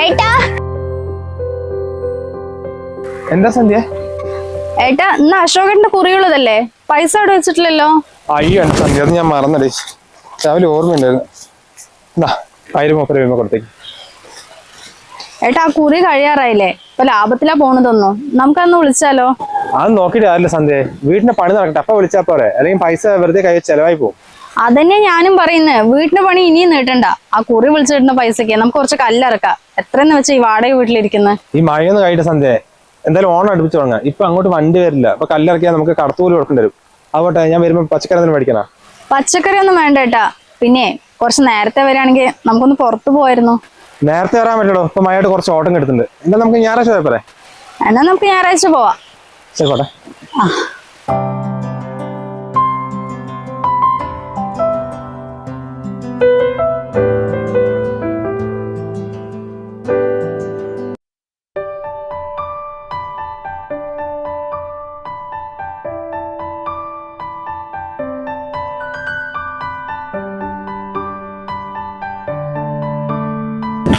ഏട്ടാ? എന്താ സന്ധ്യ? ഏട്ടാ ഇന്ന് അശോകന്റെ കുറിയുള്ളതല്ലേ? പൈസ അവിടെ വെച്ചിട്ടില്ലല്ലോ? അയ്യോ എന്റെ സന്ധ്യ അത് ഞാൻ മറന്നടേ. രാവിലെ ഓർമ്മയുണ്ടായിരുന്നു. എന്നാ ആയിരം മുപ്പത് രൂപ കൊടുത്തേക്ക്. ഏട്ടാ ആ കുറി കഴിയാറായില്ലേ? ഇപ്പൊ ലാഭത്തിലാ പോണതൊന്നു. നമുക്കന്ന് വിളിച്ചാലോ? അത് നോക്കിയിട്ട് ആരില്ല സന്ധ്യ. വീടിന്റെ പണി നടക്കട്ടെ. അപ്പൊ വിളിച്ചാ പോരെ. അല്ലെങ്കിൽ പൈസ വെറുതെ കൈ ചെലവായി പോകും. അതന്നെ ഞാനും പറയുന്നത് വീട്ടിന് പണി ഇനിയും നീട്ടണ്ട. ആ കുറി വിളിച്ചിടുന്ന പൈസക്ക് നമുക്ക് കുറച്ച് കല്ലിറക്കാം. എത്രയെന്ന് വെച്ചാ ഈ വാടക വീട്ടിലിരിക്കുന്നത് ഈ മഴയൊന്നും കഴിഞ്ഞ സന്ധ്യ. എന്തായാലും ഓണം അടുപ്പിച്ചു തുടങ്ങാം. ഇപ്പൊ അങ്ങോട്ട് വണ്ടി വരില്ല. അപ്പൊ കല്ലിറക്കിയാൽ നമുക്ക് കടത്തുകൂലി കൊടുക്കേണ്ടി വരും. അതുകൊട്ടെ ഞാൻ വരുമ്പോ പച്ചക്കറി എന്തെങ്കിലും മേടിക്കണ? പച്ചക്കറി ഒന്നും വേണ്ട കേട്ടാ. പിന്നെ കുറച്ച് നേരത്തെ വരികയാണെങ്കിൽ നമുക്കൊന്ന് പുറത്തു പോയിരുന്നു നേരത്തെ വരാൻ പറ്റുള്ളൂ ഇപ്പൊ മഴയായിട്ട് കുറച്ച് ഓട്ടം കിട്ടുന്നുണ്ട്. എന്താ നമുക്ക് ഞായറാഴ്ച പോയപ്പോരെ എന്നാ നമുക്ക് ഞായറാഴ്ച പോവാം. ശരി പോട്ടെ.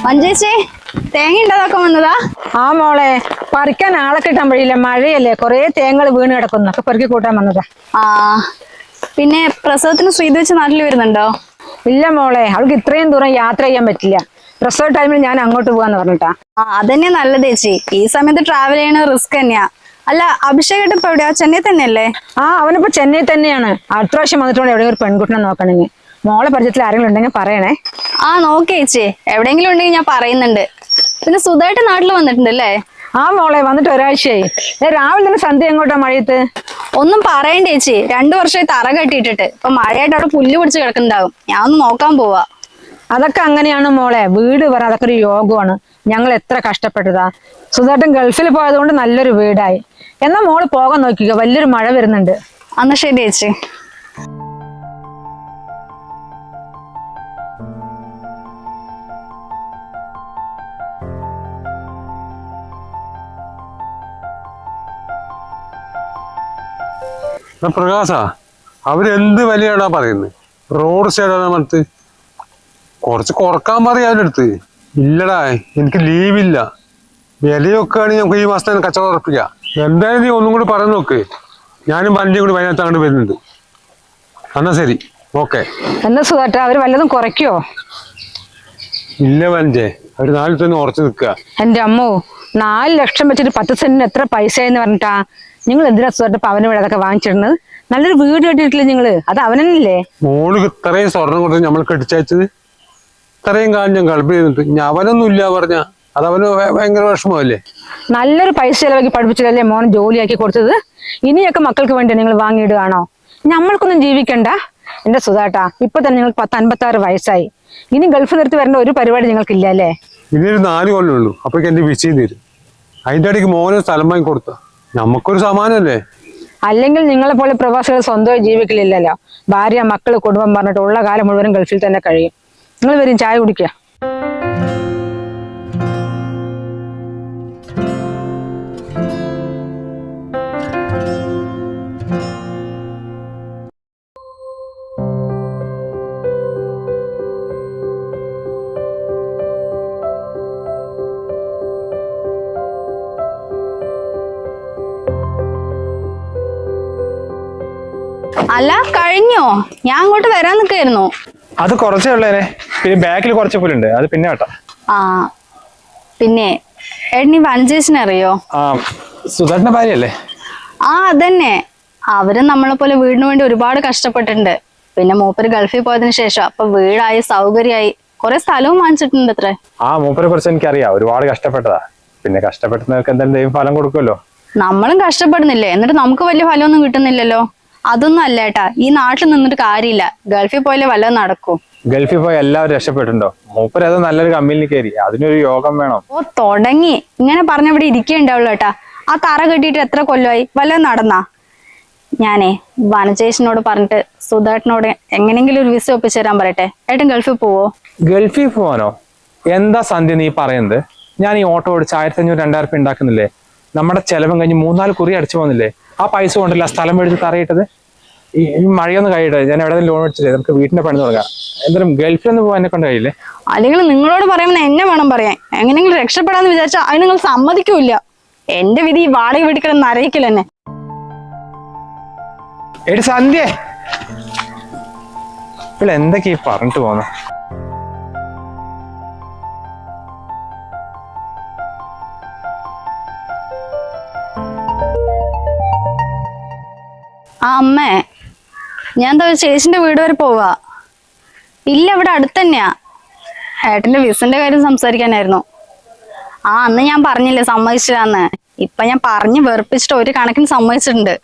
മഞ്ചേച്ചി തേങ്ങ ഉണ്ടാക്കാൻ വന്നതാ? ആ മോളെ പറിക്കാൻ ആളെ കിട്ടാൻ വഴിയില്ല. മഴയല്ലേ കൊറേ തേങ്ങൾ വീണ് കിടക്കുന്നു. ഒക്കെ പെറുക്കി കൂട്ടാൻ വന്നതാ. ആ പിന്നെ പ്രസവത്തിന് ശ്രീത് വെച്ച് നാട്ടിൽ വരുന്നുണ്ടോ? ഇല്ല മോളെ അവൾക്ക് ഇത്രയും ദൂരം യാത്ര ചെയ്യാൻ പറ്റില്ല. പ്രസവ ടൈമിൽ ഞാൻ അങ്ങോട്ട് പോവാന്ന് പറഞ്ഞിട്ടാ. ആ അതന്നെ നല്ലത് ചേച്ചി. ഈ സമയത്ത് ട്രാവൽ ചെയ്യണ റിസ്ക് തന്നെയാ. അല്ല അഭിഷേക് ഇപ്പൊ എവിടെയാ? ചെന്നൈ തന്നെയല്ലേ? ആ അവനിപ്പോ ചെന്നൈ തന്നെയാണ്. അടുത്ത പ്രാവശ്യം വന്നിട്ടുണ്ട് എവിടെയും ഒരു പെൺകുട്ടിനെ നോക്കണമെങ്കിൽ. മോളെ പരിചയത്തിൽ ആരെങ്കിലും ഉണ്ടെങ്കിൽ പറയണേ. ആ നോക്കേ ചേച്ചി. എവിടെയെങ്കിലും ഉണ്ടെങ്കിൽ ഞാൻ പറയുന്നുണ്ട്. പിന്നെ സുധായിട്ട് നാട്ടിൽ വന്നിട്ടുണ്ടല്ലേ? ആ മോളെ വന്നിട്ട് ഒരാഴ്ചയായി. രാവിലെ തന്നെ സന്ധ്യ എങ്ങോട്ടാ മഴയത്ത്? ഒന്നും പറയണ്ട ചേച്ചി. രണ്ടു വർഷമായി തറ കെട്ടിയിട്ടിട്ട്. ഇപ്പൊ മഴയായിട്ട് അവിടെ പുല്ല് പിടിച്ച് കിടക്കുന്നുണ്ടാവും. ഞാൻ ഒന്ന് നോക്കാൻ പോവാ. അതൊക്കെ അങ്ങനെയാണ് മോളെ. വീട് പറ അതൊക്കെ ഒരു യോഗമാണ്. ഞങ്ങൾ എത്ര കഷ്ടപ്പെട്ടതാ. സുധാട്ടൻ ഗൾഫിൽ പോയതുകൊണ്ട് നല്ലൊരു വീടായി. എന്നാ മോൾ പോകാൻ നോക്കിക്കോ. വലിയൊരു മഴ വരുന്നുണ്ട്. അന്ന് ശരി ചേച്ചി. പ്രകാശ അവരെന്ത് വിലയാടാ പറയുന്നത് റോഡ് സൈഡാണ് പറഞ്ഞത് കുറച്ച് കുറയ്ക്കാൻ പറയാം അവരുടെ അടുത്ത്. ഇല്ലടാ എനിക്ക് ലീവില്ല വിലയൊക്കെ ആണെങ്കിൽ നമുക്ക് ഈ മാസം തന്നെ കച്ചവടം ഉറപ്പിക്കാം. എന്തായാലും നീ ഒന്നും കൂടി പറഞ്ഞു നോക്ക്. ഞാനും വണ്ടിയും കൂടി വൈകുന്നേരത്ത് അങ്ങോട്ട് വരുന്നുണ്ട്. എന്നാ ശരി. ഓക്കെ. എന്നാ സുഖാട്ട അവർ വല്ലതും കുറയ്ക്കോ? ഇല്ല വഞ്ചേ അവർ നാലിൽ തന്നെ ഉറച്ചു നിൽക്കുക. എന്റെ അമ്മോ നാല് ലക്ഷം വെച്ചിട്ട് പത്ത് സെന്റിന് എത്ര പൈസ എന്ന് പറഞ്ഞിട്ടാ? നിങ്ങൾ എന്തിനാ സ്വർണ പവന ഇവിടെ അതൊക്കെ വാങ്ങിച്ചിടുന്നത്? നല്ലൊരു വീട് കെട്ടിയിട്ടില്ലേ നിങ്ങൾ? അത് അവനല്ലേ മോൾ ഇത്രയും സ്വർണം കൊടുത്ത് നമ്മൾ കെട്ടിച്ചയച്ചത് ഇത്രയും കാലം ഞാൻ കളിപ്പ് ചെയ്തിട്ട് ഇനി അവനൊന്നും ഇല്ല പറഞ്ഞ. അത് അവന് ഭയങ്കര വിഷമമല്ലേ? നല്ലൊരു പൈസ ചെലവാക്കി പഠിപ്പിച്ചിട്ടല്ലേ മോൻ ജോലിയാക്കി കൊടുത്തത്? ഇനിയൊക്കെ മക്കൾക്ക് വേണ്ടി നിങ്ങൾ വാങ്ങിയിടുകയാണോ? നമ്മൾക്കൊന്നും ജീവിക്കണ്ട. എന്റെ സുധാട്ടാ ഇപ്പൊ തന്നെ നിങ്ങൾക്ക് പത്ത് അൻപത്തി ആറ് വയസ്സായി. ഇനി ഗൾഫ് നിർത്തി വരേണ്ട ഒരു പരിപാടി നിങ്ങൾക്കില്ല അല്ലേ? ഒരു നാല് കൊല്ലമേ ഉള്ളൂ. അപ്പൊ എന്റെ വിസയും തരും. അതിന്റെ ഇടയ്ക്ക് മോനും സ്ഥലം വാങ്ങി കൊടുത്ത. നമുക്കൊരു സമാനല്ലേ അല്ലെങ്കിൽ നിങ്ങളെ പോലെ പ്രവാസികൾ സ്വന്തമായി ജീവിക്കലില്ലല്ലോ. ഭാര്യ മക്കൾ കുടുംബം പറഞ്ഞിട്ട് ഉള്ള കാലം മുഴുവനും ഗൾഫിൽ തന്നെ കഴിയും. നിങ്ങൾ വരും ചായ കുടിക്കുക. അല്ല കഴിഞ്ഞോ? ഞാൻ അങ്ങോട്ട് വരാൻ നിൽക്കായിരുന്നു അത് കുറച്ചേ ഉള്ളേനെ. പിന്നെ ബാക്കിൽ കുറച്ച് പുല്ലുണ്ട്. അത് പിന്നെ ആ പിന്നെ എണ്ണി വനജേശിനെ അറിയോ? ആ സുധാട്ടിന്റെ ഭാര്യയല്ലേ? ആ അതന്നെ. അവർ നമ്മളെ പോലെ വീടിന് വേണ്ടി ഒരുപാട് കഷ്ടപ്പെട്ടിട്ടുണ്ട്. പിന്നെ മൂപ്പര് ഗൾഫിൽ പോയതിനു ശേഷം അപ്പൊ വീടായി സൗകര്യമായി. കുറെ സ്ഥലവും വാങ്ങിച്ചിട്ടുണ്ട് അത്രേ. ആ മൂപ്പരെ കുറിച്ച് എനിക്കറിയാം. ഒരുപാട് കഷ്ടപ്പെട്ടതാ. പിന്നെ കഷ്ടപ്പെടുന്നവർക്ക് എന്തായാലും ദൈവം ഫലം കൊടുക്കുമല്ലോ. നമ്മളും കഷ്ടപ്പെടുന്നില്ലേ? എന്നിട്ട് നമുക്ക് വലിയ ഫലമൊന്നും കിട്ടുന്നില്ലല്ലോ. അതൊന്നും അല്ല ഏട്ടാ. ഈ നാട്ടിൽ നിന്നൊരു കാര്യമില്ല. ഗൾഫിൽ പോയാലേ വല്ലതും നടക്കൂ. ഗൾഫിൽ പോയി എല്ലാവരും രക്ഷപ്പെട്ടിട്ടുണ്ടോ? മൂപ്പര് അത് നല്ലൊരു കമ്പനിയിൽ കയറി. അതിനൊരു യോഗം വേണം. ഓ തുടങ്ങി. ഇങ്ങനെ പറഞ്ഞ ഇവിടെ ഇരിക്കേണ്ടാവുള്ളൂ ഏട്ടാ. ആ തറ കെട്ടിയിട്ട് എത്ര കൊല്ലമായി? വല്ലതും നടന്നാ? ഞാനേ വനജേഷനോട് പറഞ്ഞിട്ട് സുധേട്ടനോട് എങ്ങനെങ്കിലും ഒരു വിസ ഒപ്പിച്ചു തരാൻ പറയട്ടെ. ഏട്ടൻ ഗൾഫിൽ പോവോ? ഗൾഫിൽ പോവാനോ? എന്താ സന്ധ്യ നീ പറയുന്നത്? ഞാൻ ഈ ഓട്ടോ ഓടിച്ച് ആയിരത്തി അഞ്ഞൂറ് രണ്ടായിരം രൂപ ഉണ്ടാക്കുന്നില്ലേ? നമ്മുടെ ചെലവും കഴിഞ്ഞ് മൂന്നാൽ കുറി അടിച്ചു പോകുന്നില്ലേ ആ പൈസ കൊണ്ടല്ല സ്ഥലം മേടിച്ച് തറയിട്ടത് ഈ മഴയൊന്നും കഴിയട്ടെ ഞാൻ എവിടെ ലോൺ മേടിച്ചില്ലേ? നമുക്ക് വീട്ടിന്റെ പണി തുടങ്ങാം. എന്തായാലും ഗൾഫിലൊന്നും പോകാൻ എന്നെ കൊണ്ട് കഴിയില്ലേ? അല്ലെങ്കിൽ നിങ്ങളോട് പറയുമ്പോൾ എന്നെ വേണം പറയാൻ. എങ്ങനെയെങ്കിലും രക്ഷപ്പെടാന്ന് വിചാരിച്ചാൽ അത് നിങ്ങൾ സമ്മതിക്കൂല എന്റെ വിധി ഈ വാടക വീട്ടിൽ അറിയിക്കില്ല എന്നെ. എടി സന്ധ്യ. എന്തൊക്കെയാ പറഞ്ഞിട്ട് പോന്നെ ആ അമ്മേ. ഞാൻ എന്താ ചേച്ചിന്റെ വീട് വരെ പോവാ. ഇല്ല ഇവിടെ അടുത്ത് തന്നെയാ ഏട്ടന്റെ വിസന്റെ കാര്യം സംസാരിക്കാനായിരുന്നു. ആ അന്ന് ഞാൻ പറഞ്ഞില്ലേ സമ്മതിച്ചില്ലാന്ന്. ഇപ്പൊ ഞാൻ പറഞ്ഞ് വെറുപ്പിച്ചിട്ട് ഒരു കണക്കിന് സമ്മതിച്ചിട്ടുണ്ട്.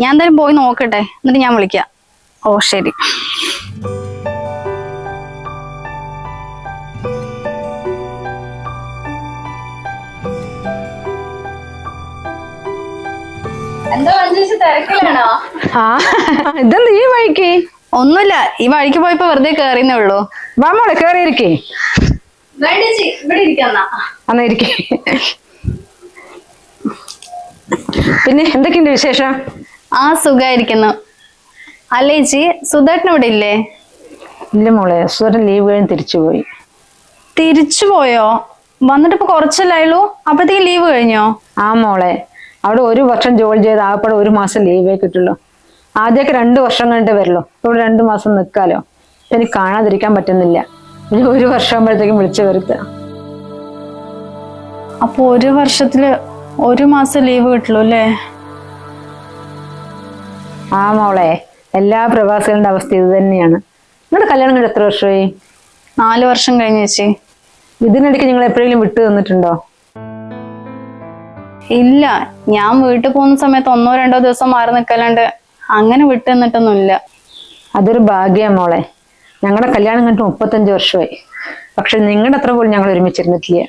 ഞാൻ എന്തായാലും പോയി നോക്കട്ടെ. എന്നിട്ട് ഞാൻ വിളിക്കാം. ഓ ശരി. ആ ഇതെന്ത് ഈ വഴിക്ക്? ഒന്നുമില്ല ഈ വഴിക്ക് പോയപ്പോ വെറുതെ കേറിന്നേ ഉള്ളൂ. വാ മോളെ കേറിയിരിക്കേ. അന്ന് ഇരിക്കേ പിന്നെ എന്തൊക്കെയുണ്ട് വിശേഷം? ആ സുഖായിരിക്കുന്നു. അല്ലേ ചേച്ചി സുധേട്ടൻ ഇവിടെ ഇല്ലേ? ഇല്ല മോളെ സുധൻ ലീവ് കഴിഞ്ഞ് തിരിച്ചു പോയി. തിരിച്ചു പോയോ? വന്നിട്ട് ഇപ്പൊ കുറച്ചല്ലായുള്ളൂ അപ്പഴത്തേക്ക് ലീവ് കഴിഞ്ഞോ? ആ മോളെ. അവിടെ ഒരു വർഷം ജോലി ചെയ്ത് ആകപ്പാടെ ഒരു മാസം ലീവേ കിട്ടുള്ളൂ ആദ്യമൊക്കെ രണ്ട് വർഷം കഴിഞ്ഞിട്ട് വരുള്ളൂ. ഇവിടെ രണ്ട് മാസം നിൽക്കാലോ എനിക്ക് കാണാതിരിക്കാൻ പറ്റുന്നില്ല. ഇനി ഒരു വർഷം ആകുമ്പോഴത്തേക്കും വിളിച്ചു വരുത്തുക അപ്പൊ ഒരു വർഷത്തിൽ ഒരു മാസം ലീവ് കിട്ടുള്ളൂ അല്ലേ? ആ മോളെ എല്ലാ പ്രവാസികളുടെ അവസ്ഥ ഇത് തന്നെയാണ്. നിങ്ങളുടെ കല്യാണം കഴിഞ്ഞ എത്ര വർഷമായി? നാല് വർഷം കഴിഞ്ഞേച്ചി ഇതിനിടയ്ക്ക് നിങ്ങൾ എപ്പോഴെങ്കിലും വിട്ടു തന്നിട്ടുണ്ടോ? ഇല്ല ഞാൻ വീട്ടിൽ പോകുന്ന സമയത്ത് ഒന്നോ രണ്ടോ ദിവസം മാറി നിൽക്കല്ലാണ്ട് അങ്ങനെ വിട്ടു നിന്നിട്ടൊന്നുമില്ല. അതൊരു ഭാഗ്യം മോളെ. ഞങ്ങളുടെ കല്യാണം കണ്ടിട്ട് മുപ്പത്തഞ്ച് വർഷമായി. പക്ഷെ നിങ്ങളുടെ അത്ര പോലും ഞങ്ങൾ ഒരുമിച്ചിരുന്നിട്ടില്ല.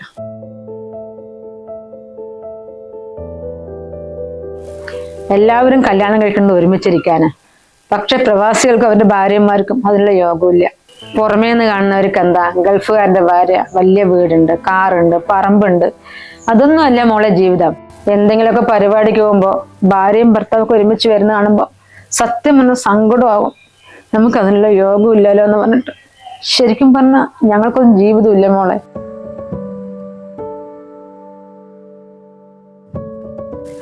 എല്ലാവരും കല്യാണം കഴിക്കുന്നത് ഒരുമിച്ചിരിക്കാന്. പക്ഷെ പ്രവാസികൾക്കും അവരുടെ ഭാര്യമാർക്കും അതിനുള്ള യോഗമില്ല. പുറമേ നിന്ന് കാണുന്നവർക്ക് എന്താ ഗൾഫുകാരുടെ ഭാര്യ വലിയ വീടുണ്ട് കാറുണ്ട് പറമ്പുണ്ട്. അതൊന്നും അല്ല മോളെ ജീവിതം. എന്തെങ്കിലുമൊക്കെ പരിപാടിക്ക് പോകുമ്പോൾ ഭാര്യയും ഭർത്താവൊക്കെ ഒരുമിച്ച് വരുന്ന കാണുമ്പോൾ സത്യം പറഞ്ഞ സങ്കടമാകും. നമുക്ക് അതിനുള്ള യോഗം ഇല്ലല്ലോ എന്ന് പറഞ്ഞിട്ട്. ശരിക്കും പറഞ്ഞാൽ ഞങ്ങൾക്കൊന്നും ജീവിതമില്ല മോളെ.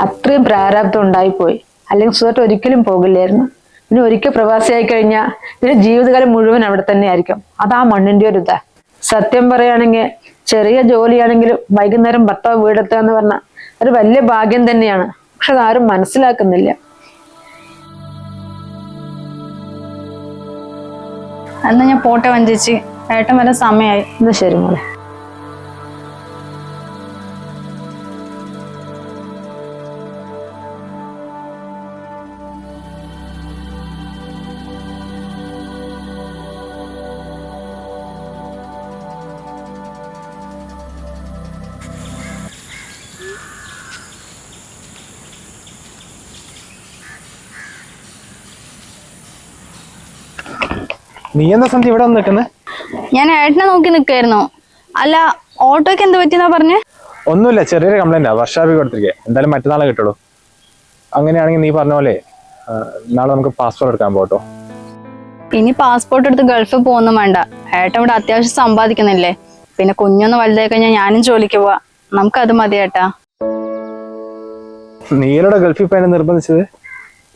അത്രയും പ്രാരാബ്ദം ഉണ്ടായിപ്പോയി. അല്ലെങ്കിൽ സുഖത്ത് ഒരിക്കലും പോകില്ലായിരുന്നു. പിന്നെ ഒരിക്കൽ പ്രവാസിയായി കഴിഞ്ഞാൽ പിന്നെ ജീവിതകാലം മുഴുവൻ അവിടെ തന്നെ ആയിരിക്കും. അതാ മണ്ണിന്റെ ഒരു ഇതാ. സത്യം പറയുകയാണെങ്കിൽ ചെറിയ ജോലിയാണെങ്കിലും വൈകുന്നേരം ഭർത്താവ് വീടെത്തുക എന്ന് പറഞ്ഞാൽ ഒരു വലിയ ഭാഗ്യം തന്നെയാണ്. പക്ഷെ അതാരും മനസ്സിലാക്കുന്നില്ല. എന്നാ ഞാൻ പോട്ടെ വഞ്ചിച്ച്. ഏട്ടൻ വരെ സമയമായി. എന്നാ ശരി മോളെ. നീ എന്താ സന്ധ്യ ഇവിടെ വന്ന് നിൽക്കുന്നത് ഞാൻ ഏട്ടനെ നോക്കി നിൽക്കായിരുന്നു അല്ല ഓട്ടോയ്ക്ക് എന്ത് പറ്റിയെന്നാ പറഞ്ഞേ? ഒന്നുമില്ല ചെറിയൊരു കംപ്ലൈന്റാ വർഷാപി കൊടുത്തിരിക്കുക എന്തായാലും മറ്റന്നാളെ കിട്ടുള്ളൂ. അങ്ങനെയാണെങ്കിൽ നീ പറഞ്ഞ പോലെ ആ, നാളെ നമുക്ക് പാസ്പോർട്ട് എടുക്കാൻ പോട്ടോ. ഇനി പാസ്പോർട്ട് എടുത്ത് ഗൾഫിൽ പോകുന്നു വേണ്ട. ഏട്ടൻ ഇവിടെ അത്യാവശ്യം സമ്പാദിക്കുന്നില്ലേ? പിന്നെ കുഞ്ഞൊന്ന് വലുതായി കഴിഞ്ഞാൽ ഞാനും ജോലിക്ക് പോവാ. നമുക്കത് മതി ഏട്ടാ. നീലയുടെ ഗൾഫിൽ പോയാൽ നിർബന്ധിച്ചത്?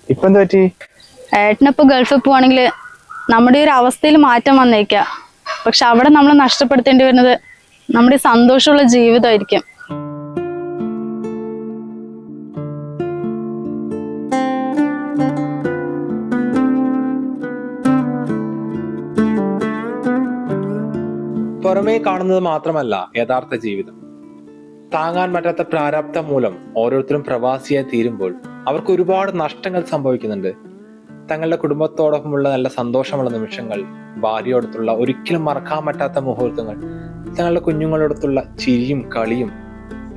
ഇപ്പൊ എന്ത് പറ്റി? ഏട്ടനിപ്പോ ഗൾഫിൽ പോവാണെങ്കിൽ നമ്മുടെ ഒരു അവസ്ഥയിൽ മാറ്റം വന്നേക്ക. പക്ഷെ അവിടെ നമ്മൾ നഷ്ടപ്പെടുത്തേണ്ടി വരുന്നത് നമ്മുടെ സന്തോഷമുള്ള ജീവിതമായിരിക്കും. പുറമേ കാണുന്നത് മാത്രമല്ല യഥാർത്ഥ ജീവിതം. താങ്ങാൻ പറ്റാത്ത പ്രാരാബ്ദം മൂലം ഓരോരുത്തരും പ്രവാസിയായി തീരുമ്പോൾ അവർക്ക് ഒരുപാട് നഷ്ടങ്ങൾ സംഭവിക്കുന്നുണ്ട്. തങ്ങളുടെ കുടുംബത്തോടൊപ്പമുള്ള നല്ല സന്തോഷമുള്ള നിമിഷങ്ങൾ ഭാര്യയോടത്തുള്ള ഒരിക്കലും മറക്കാൻ പറ്റാത്ത മുഹൂർത്തങ്ങൾ തങ്ങളുടെ കുഞ്ഞുങ്ങളോടത്തുള്ള ചിരിയും കളിയും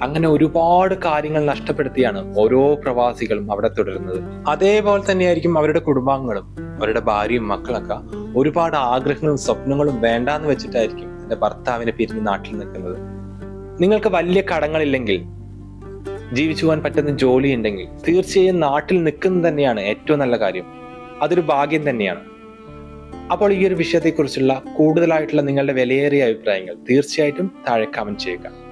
അങ്ങനെ ഒരുപാട് കാര്യങ്ങൾ നഷ്ടപ്പെടുത്തിയാണ് ഓരോ പ്രവാസികളും അവിടെ തുടരുന്നത്. അതേപോലെ തന്നെയായിരിക്കും അവരുടെ കുടുംബാംഗങ്ങളും അവരുടെ ഭാര്യയും മക്കളൊക്കെ ഒരുപാട് ആഗ്രഹങ്ങളും സ്വപ്നങ്ങളും വേണ്ടാന്ന് വെച്ചിട്ടായിരിക്കും എന്റെ ഭർത്താവിനെ പിരിഞ്ഞ് നാട്ടിൽ നിൽക്കുന്നത്. നിങ്ങൾക്ക് വലിയ കടങ്ങളില്ലെങ്കിൽ ജീവിച്ചു പോകാൻ പറ്റുന്ന ജോലി ഉണ്ടെങ്കിൽ തീർച്ചയായും നാട്ടിൽ നിൽക്കുന്നത് തന്നെയാണ് ഏറ്റവും നല്ല കാര്യം. അതൊരു ഭാഗ്യം തന്നെയാണ്. അപ്പോൾ ഈ ഒരു വിഷയത്തെക്കുറിച്ചുള്ള കൂടുതലായിട്ടുള്ള നിങ്ങളുടെ വിലയേറിയ അഭിപ്രായങ്ങൾ തീർച്ചയായിട്ടും താഴെ കമന്റ് ചെയ്യുക.